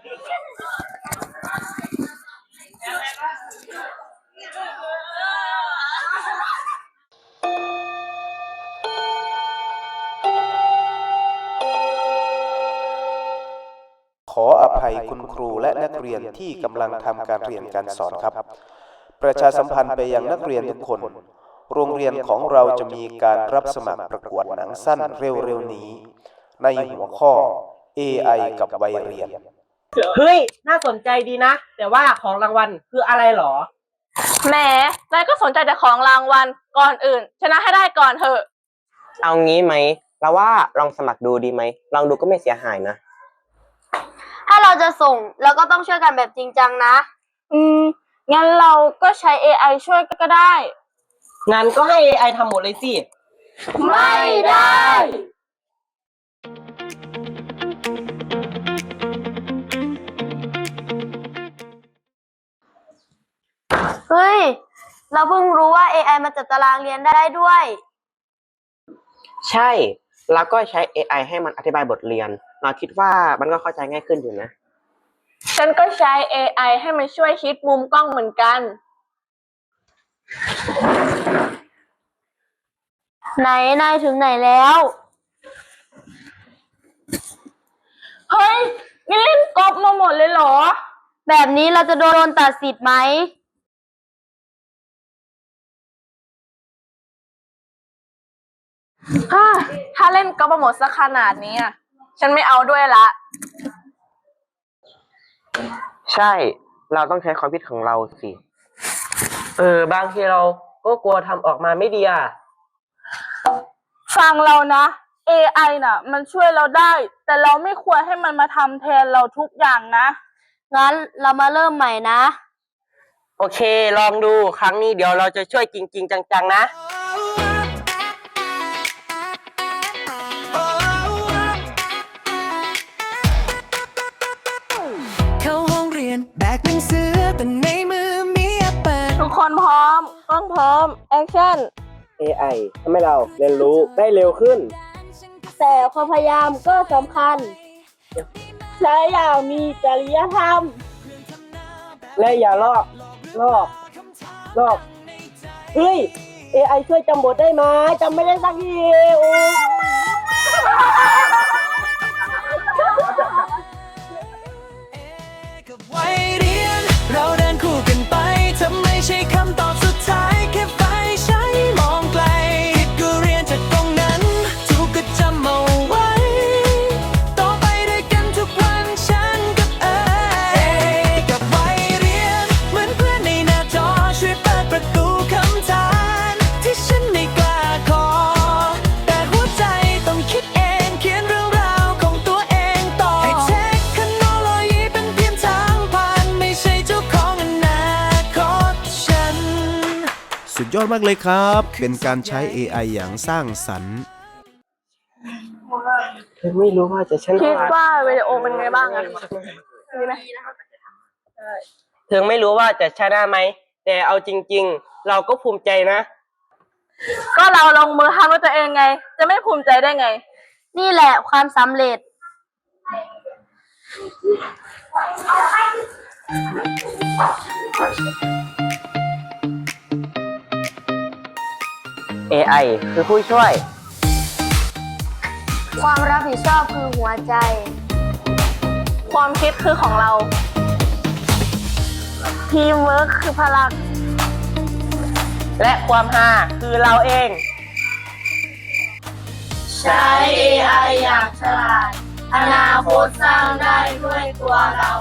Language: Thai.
ขออภัยคุณครูและนักเรียนที่กำลังทำการเรียนการสอนครับ ประชาสัมพันธ์ไปยังนักเรียนทุกคน โรงเรียนของเราจะมีการรับสมัครประกวดหนังสั้นเร็วๆนี้ ในหัวข้อ AI กับวัยเรียน เฮ้ย น่าสนใจดีนะ แต่ว่าของรางวัลคืออะไรหรอ แหมนายก็สนใจแต่ของรางวัลก่อนอื่น ชนะให้ได้ก่อนเถอะ เอางี้ไหมเราว่าลองสมัครดูดีไหม ลองดูก็ไม่เสียหายนะ ถ้าเราจะส่งเราก็ต้องช่วยกันแบบจริงจังนะ อืม งั้นเราก็ใช้ AI ช่วยก็ได้งานก็ให้ AI ทำหมดเลยสิ ไม่ได้ เฮ้ย เราเพิ่งรู้ว่า AI มาจัดตารางเรียนได้ด้วย ใช่ แล้วก็ใช้ AI ให้มันอธิบายบทเรียน เราคิดว่ามันก็เข้าใจง่ายขึ้นอยู่นะ ฉันก็ใช้ AI ให้มันช่วยคิดมุมกล้องเหมือนกัน ไหนนายถึงไหนแล้ว เฮ้ย นี่เล่นกอบมาหมดเลยเหรอ แบบนี้เราจะโดนตัดสิทธิ์ไหม ฮ่าถ้าเล่นกอบมาหมดสักขนาดนี้อะฉันไม่เอาด้วยละ ใช่ เราต้องใช้ความคิดของเราสิ เออ บางทีเราก็กลัวทำออกมาไม่ดีอะ ฟังเรานะ AI น่ะ มันช่วยเราได้ แต่เราไม่ควรให้มันมาทำแทนเราทุกอย่างนะ งั้นเรามาเริ่มใหม่นะ โอเค ลองดู ครั้งนี้เดี๋ยวเราจะช่วยจริง ๆ จัง ๆ นะ หนังสือแต่ในมือมีแอปเปิลทุกคนพร้อมกล้องพร้อม แอคชั่น AI ทำให้เราเรียนรู้ได้เร็วขึ้น แต่ความพยายามก็สำคัญ ใช้อย่างมีจริยธรรม และอย่าลอกลอกลอกเฮ้ย AI ช่วยจำบทได้ไหมจำไม่ได้สักทีโอ้ สุดยอดมากเลยครับ เป็นการใช้ AI อย่างสร้างสรรค์เธอไม่รู้ว่าจะชนะคิดว่าวิดีโอเป็นไงบ้างอะดีไหมเธอไม่รู้ว่าจะชนะไหม แต่เอาจริง ๆ เราก็ภูมิใจนะ ก็เราลงมือทำด้วยตัวเองไง จะไม่ภูมิใจได้ไง นี่แหละความสำเร็จ AI คือผู้ช่วย ความรับผิดชอบคือหัวใจ ความคิดคือของเรา ทีมเวิร์คคือพลัง และความฮาคือเราเอง ใช้ AI อย่างฉลาด อนาคตสร้างได้ด้วยตัวเรา